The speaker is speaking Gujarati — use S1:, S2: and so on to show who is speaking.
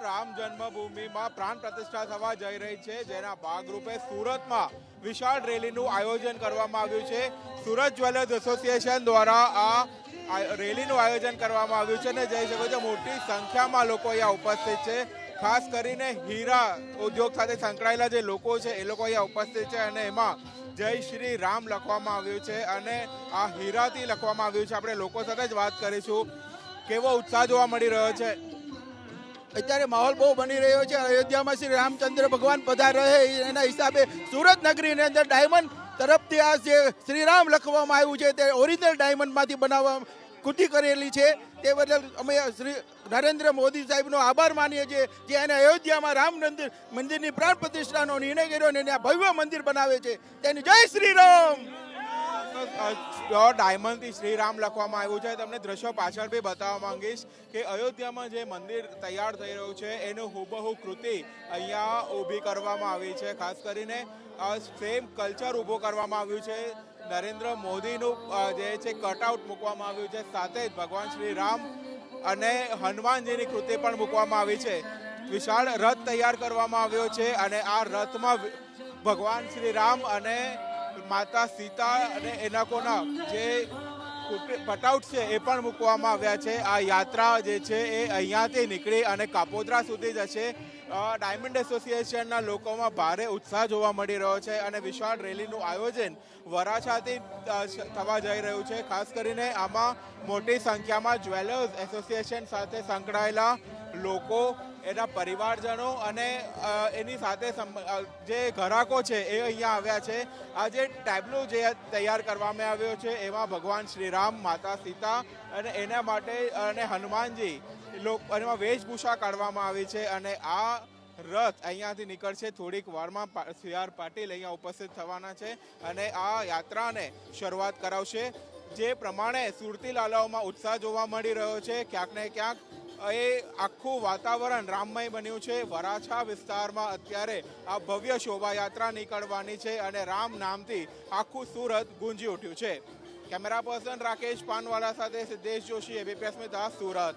S1: રામ જન્મભૂમિમાં પ્રાણ પ્રતિષ્ઠા થવા જઈ રહી છે, જેના ભાગરૂપે સુરતમાં વિશાળ રેલીનું આયોજન કરવામાં આવ્યું છે. સુરત જ્વેલર્સ એસોસિએશન દ્વારા આ રેલીનું આયોજન કરવામાં આવ્યું છે અને જઈ શકો છો, મોટી સંખ્યામાં લોકો અહીંયા ઉપસ્થિત છે. ખાસ કરીને હીરા ઉદ્યોગ સાથે સંકળાયેલા જે લોકો છે, એ લોકો અહીંયા ઉપસ્થિત છે અને એમાં જય શ્રી રામ લખવામાં આવ્યું છે અને આ હીરાથી લખવામાં આવ્યું છે. આપણે લોકો સાથે જ વાત કરીશું. કેવો ઉત્સાહ જોવા મળી રહ્યો છે?
S2: અત્યારે માહોલ બહુ બની રહ્યો છે. અયોધ્યામાં શ્રી રામચંદ્ર ભગવાન પધાર રહે એના હિસાબે સુરત નગરીની અંદર ડાયમંડ તરફથી આ જે શ્રીરામ લખવામાં આવ્યું છે તે ઓરિજિનલ ડાયમંડમાંથી બનાવવા કૃતિ કરેલી છે. તે બદલ અમે શ્રી નરેન્દ્ર મોદી સાહેબનો આભાર માનીએ છીએ જે એને અયોધ્યામાં રામ મંદિર મંદિરની પ્રાણ પ્રતિષ્ઠાનો નિર્ણય કર્યો અને ભવ્ય મંદિર બનાવે છે. તેની જય શ્રી રામ
S1: ડાયમંડથી શ્રીરામ લખવામાં આવ્યું છે. તમને દ્રશ્યો પાછળ બી બતાવવા માંગીશ કે અયોધ્યામાં જે મંદિર તૈયાર થઈ રહ્યું છે, એનું હુબહુ કૃતિ અહીંયા ઊભી કરવામાં આવી છે. ખાસ કરીને સેમ કલ્ચર ઊભો કરવામાં આવ્યું છે. નરેન્દ્ર મોદીનું જે છે કટઆઉટ મૂકવામાં આવ્યું છે. સાથે જ ભગવાન શ્રી રામ અને હનુમાનજીની કૃતિ પણ મૂકવામાં આવી છે. વિશાળ રથ તૈયાર કરવામાં આવ્યો છે અને આ રથમાં ભગવાન શ્રી રામ અને માતા સીતા અને એના કોના જે કટઆઉટ છે, એ પણ મૂકવામાં આવ્યા છે. આ યાત્રા જે છે, એ અહીંયાથી નીકળી અને કાપોદ્રા સુધી જશે. ડાયમંડ એસોસિએશનના લોકોમાં ભારે ઉત્સાહ જોવા મળી રહ્યો છે અને વિશાળ રેલીનું આયોજન વરાછાથી થવા જઈ રહ્યું છે. ખાસ કરીને આમાં મોટી સંખ્યામાં જ્વેલર્સ એસોસિએશન સાથે સંકળાયેલા લોકો, એના પરિવારજનો અને એની સાથે જે ઘરાકો છે એ અહીંયા આવ્યા છે. આ જે ટેબ્લો જે તૈયાર કરવામાં આવ્યો છે, એમાં ભગવાન શ્રીરામ, માતા સીતા અને એના માટે, અને હનુમાનજી, લોકો, એમાં વેશભૂષા કાઢવામાં આવી છે અને આ રથ અહીંયાથી નીકળશે. થોડીક વારમાં સી આર પાટીલ અહીંયા ઉપસ્થિત થવાના છે અને આ યાત્રાને શરૂઆત કરાવશે. જે પ્રમાણે સુરતી લાલાઓમાં ઉત્સાહ જોવા મળી રહ્યો છે, ક્યાંક ને ક્યાંક એ આખું વાતાવરણ રામમય બન્યું છે. વરાછા વિસ્તારમાં અત્યારે આ ભવ્ય શોભાયાત્રા નીકળવાની છે અને રામ નામથી આખું સુરત ગુંજી ઉઠ્યું છે. કેમેરા પર્સન રાકેશ પાનવાલા સાથે સિદ્ધેશ જોશી એબીપી અસ્મિતા સુરત.